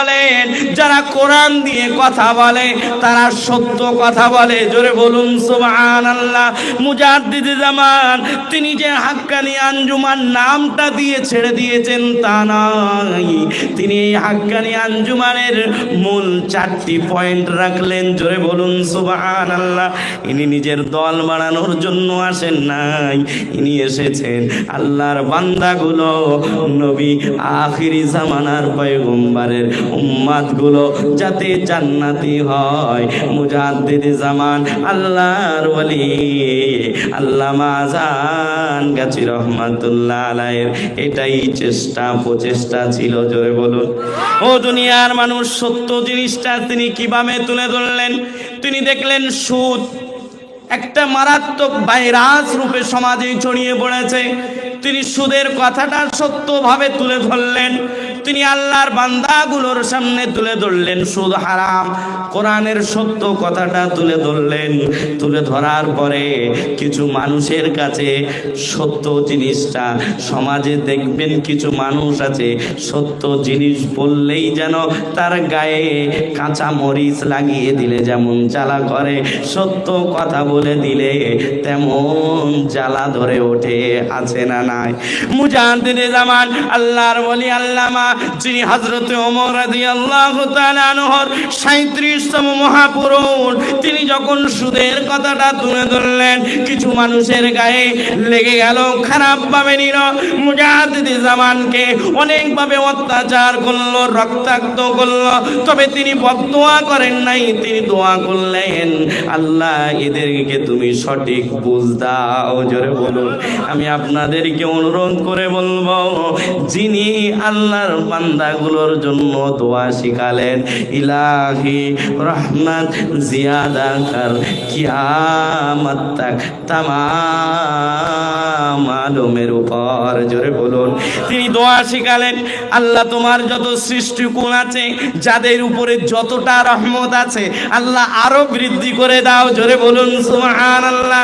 বলেন, যারা কোরআন দিয়ে কথা বলে, তারা সত্য কথা বলে। জোরে বলুন সুবহান আল্লাহ মুজাদ্দিদ জামান, তিনি যে হাক্কানি আঞ্জুমান নামটা দিয়ে ছেড়ে দিয়েছেন, তা নয়। তিনি এই হাক্কানি আঞ্জুমানের মূল চারটি পয়েন্ট রাখলেন। জোরে বলুন সুবহান আল্লাহ ইনি নিজের দল বাড়ানোর জন্য আসেন নাই। ইনি এসেছেন আল্লাহর বান্দাগুলো, নবী আখিরি জামানার পয়গম্বরের উম্মাদগুলো যাতে জান্নাতি হয়। মুজাদ্দিদ জামান, আল্লাহর ওলি আল্লামা আজান গাছি রহমাতুল্লাহ আলাইয়ের এটাই চেষ্টা, প্রচেষ্টা ছিল, জোরে বলুন। ও দুনিয়ার মানুষ, সত্য জিনিসটা তিনি কীভাবে তুলে ধরলেন? তিনি দেখলেন সুদ একটা মারাত্মক ভাইরাস রূপে সমাজে ছড়িয়ে পড়েছে। তিনি সুদের কথাটা সত্যভাবে তুলে ধরলেন। তিনি আল্লাহর বান্দাগুলোর সামনে তুলে ধরলেন। সুদ হারাম, কোরআনের সত্য কথাটা তুলে ধরলেন। তুলে ধরার পরে কিছু মানুষের কাছে সত্য জিনিসটা, সমাজে দেখবেন কিছু মানুষ আছে, সত্য জিনিস বললেই যেন তার গায়ে কাঁচা মরিচ লাগিয়ে দিলে, যেমন জ্বালা করে, সত্য কথা বলে দিলে তেমন জ্বালা ধরে ওঠে, আছে না নাই? মুজাহিদে জামান, আল্লাহর বলি আল্লামা যিনি হযরতে ওমর রাদিয়াল্লাহু তাআলা আনহর 37তম মহাপুরুষ, তিনি যখন সুদের কথাটা তুলে ধরলেন, কিছু মানুষের গায়ে লেগে গেল খারাপ ভাবে নিল। মুজাহিদে জামানকে অনেকভাবে অত্যাচার করল, রক্তাক্ত করল, তবে তিনি বদদোয়া করেন নাই, তিনি দোয়া করলেন, আল্লাহ, এদেরকে তুমি সঠিক বুঝ দাও। জোরে বলুন। আমি আপনাদেরকে অনুরোধ করে বলব, যিনি আল্লাহর বান্দাগুলোর জন্য দোয়া শিখালেন, ইলাহি রহমত জিয়াদা কর কিয়ামত তক, তামাম আলমের উপর। জোরে বলুন। তিনি দোয়া শিখালেন, আল্লাহ তোমার যত সৃষ্টিকুল আছে, যাদের উপরে যতটা রহমত আছে, আল্লাহ আরও বৃদ্ধি করে দাও। জোরে বলুন, সুবহানাল্লাহ।